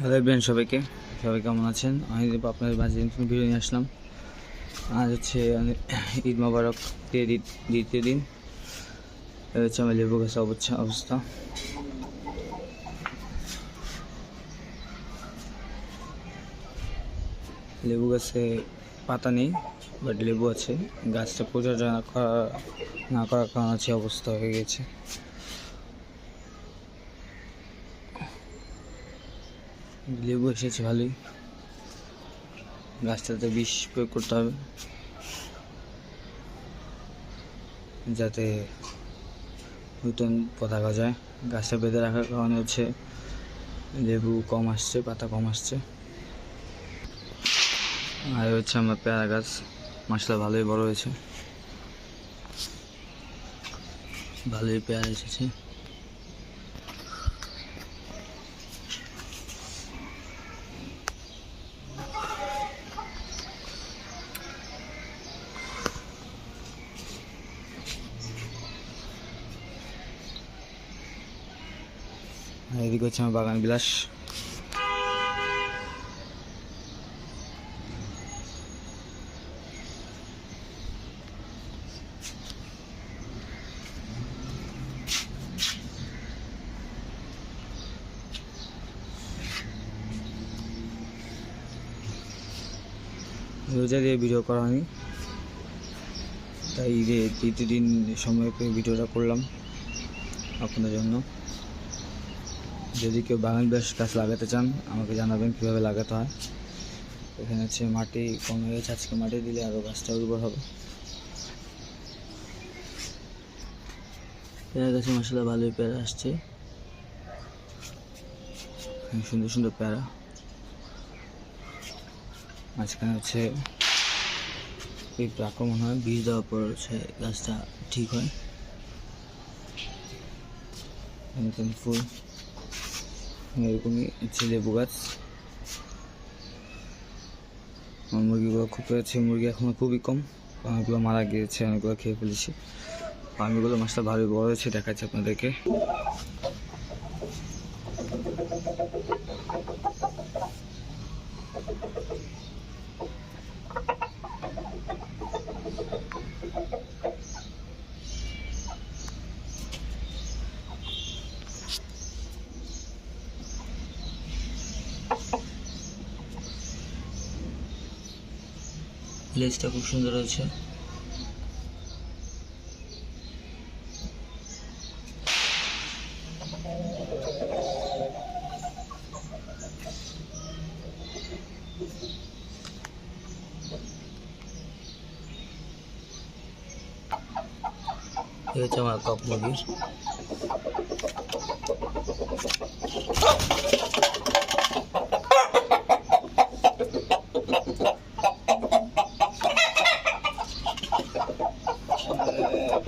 Hello everyone সবাইকে? সবাই কেমন আছেন? আমি আপনাদের মাঝে নতুন ভিডিও নিয়ে আসলাম। আজ হচ্ছে ঈদ মোবারক, দ্বিতীয় দিন হচ্ছে আমার লেবু গাছের অবস্থা অবস্থা। লেবু গাছে পাতা নেই বাট লেবু আছে। গাছটা পরিচর্যা করা না করার কারণ আছে অবস্থা হয়ে গেছে। লেবু এসেছে ভালোই। গাছটাতে বিষ প্রয়োগ করতে হবে। যাতে নতুন পতা গজায় গাছটা বেঁধে রাখার কারণে হচ্ছে লেবু কম আসছে, পাতা কম আসছে। আর হচ্ছে আমার পেয়ারা গাছ। মাসলা ভালোই বড় হয়েছে। ভালোই পেয়ারা এসেছে। এদিকে হচ্ছে আমার বাগান বিলাস। রোজা দিয়ে ভিডিও করা হয়নি। তাই ঈদে তৃতীয় দিন সময় পেয়ে ভিডিওটা করলাম আপনাদের জন্য। যদি কেউ বাগান বেশ গাছ লাগাতে চান, আমাকে জানাবেন কীভাবে লাগাতে হয়। এখানে হচ্ছে মাটি কমে গেছে, আজকে মাটি দিলে আরও গাছটা উর্বর হবে। পেয়ারা গাছে মশলা ভালোই পেয়ারা আসছে। সুন্দর সুন্দর পেয়ারা। মাঝখানে হচ্ছে আক্রমণ হয় বীজ দেওয়ার পর হচ্ছে গাছটা ঠিক হয়। ফুল। এরকমই ছেলে লেবু গাছ। আমার মুরগিগুলো খুব পেয়েছে মুরগি এখনও খুবই কম। অনেকগুলো মারা গিয়েছে, অনেকগুলো খেয়ে ফেলেছি। আমিগুলো মাছটা ভালোই বড় হয়েছে, দেখাচ্ছে আপনাদেরকে। লেজটা খুব সুন্দর হচ্ছে আমার কক মুরগির।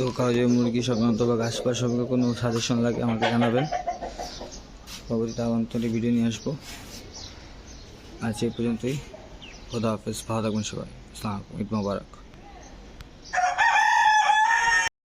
তো খাওয়া যায় মুরগি সাধারণত বা ঘাস পাশ সম্পর্কে কোনো সাজেশন লাগে আমাকে জানাবেন। সবাই তা অন্তরে ভিডিও নিয়ে আসব। আজ এই পর্যন্তই। খোদা হাফেজ। ভালো থাকবেন সবাই। আলাইকুম। ঈদ মোবারক।